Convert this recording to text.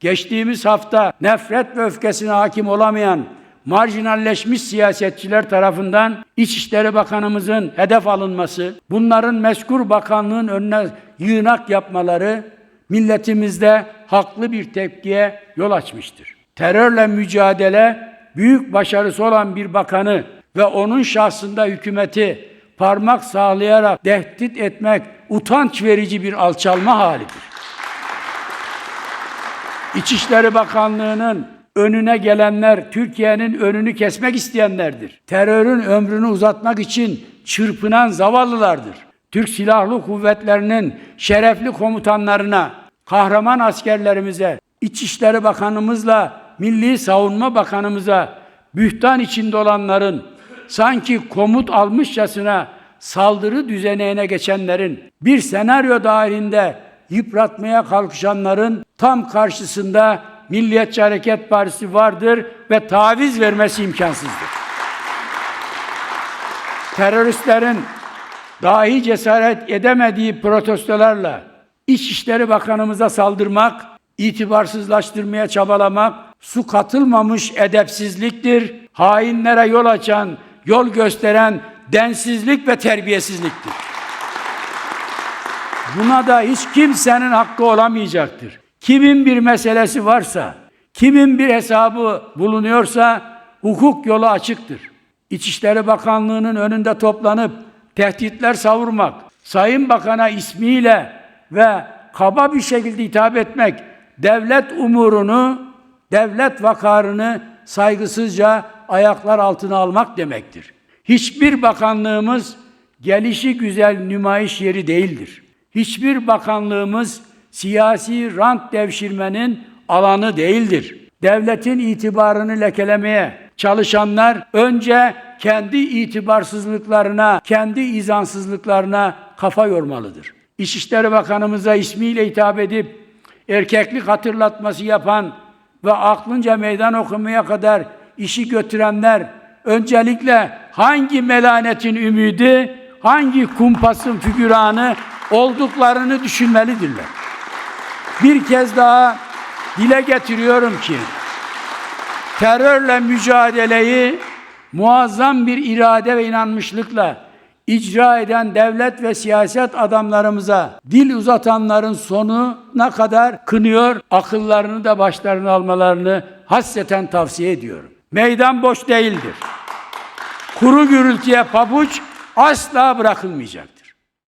Geçtiğimiz hafta nefret ve öfkesine hakim olamayan marjinalleşmiş siyasetçiler tarafından İçişleri Bakanımızın hedef alınması, bunların mezkur bakanlığın önüne yığınak yapmaları milletimizde haklı bir tepkiye yol açmıştır. Terörle mücadele büyük başarısı olan bir bakanı ve onun şahsında hükümeti parmak sağlayarak tehdit etmek utanç verici bir alçalma halidir. İçişleri Bakanlığı'nın önüne gelenler Türkiye'nin önünü kesmek isteyenlerdir. Terörün ömrünü uzatmak için çırpınan zavallılardır. Türk Silahlı Kuvvetleri'nin şerefli komutanlarına, kahraman askerlerimize, İçişleri Bakanımızla Milli Savunma Bakanımıza bühtan içinde olanların sanki komut almışçasına saldırı düzenine geçenlerin bir senaryo dahilinde yıpratmaya kalkışanların tam karşısında Milliyetçi Hareket Partisi vardır ve taviz vermesi imkansızdır. Teröristlerin dahi cesaret edemediği protestolarla İçişleri Bakanımıza saldırmak, itibarsızlaştırmaya çabalamak, su katılmamış edepsizliktir, hainlere yol açan, yol gösteren densizlik ve terbiyesizliktir. Buna da hiç kimsenin hakkı olamayacaktır. Kimin bir meselesi varsa, kimin bir hesabı bulunuyorsa hukuk yolu açıktır. İçişleri Bakanlığı'nın önünde toplanıp tehditler savurmak, Sayın Bakan'a ismiyle ve kaba bir şekilde hitap etmek, devlet umurunu, devlet vakarını saygısızca ayaklar altına almak demektir. Hiçbir bakanlığımız gelişi güzel nümayiş yeri değildir. Hiçbir bakanlığımız siyasi rant devşirmenin alanı değildir. Devletin itibarını lekelemeye çalışanlar önce kendi itibarsızlıklarına, kendi izansızlıklarına kafa yormalıdır. İçişleri Bakanımıza ismiyle hitap edip erkeklik hatırlatması yapan ve aklınca meydan okumaya kadar işi götürenler öncelikle hangi melanetin ümidi, hangi kumpasın figüranı olduklarını düşünmelidirler. Bir kez daha dile getiriyorum ki terörle mücadeleyi muazzam bir irade ve inanmışlıkla icra eden devlet ve siyaset adamlarımıza dil uzatanların sonuna kadar kınıyor, akıllarını da başlarına almalarını hasreten tavsiye ediyorum. Meydan boş değildir. Kuru gürültüye pabuç asla bırakılmayacak.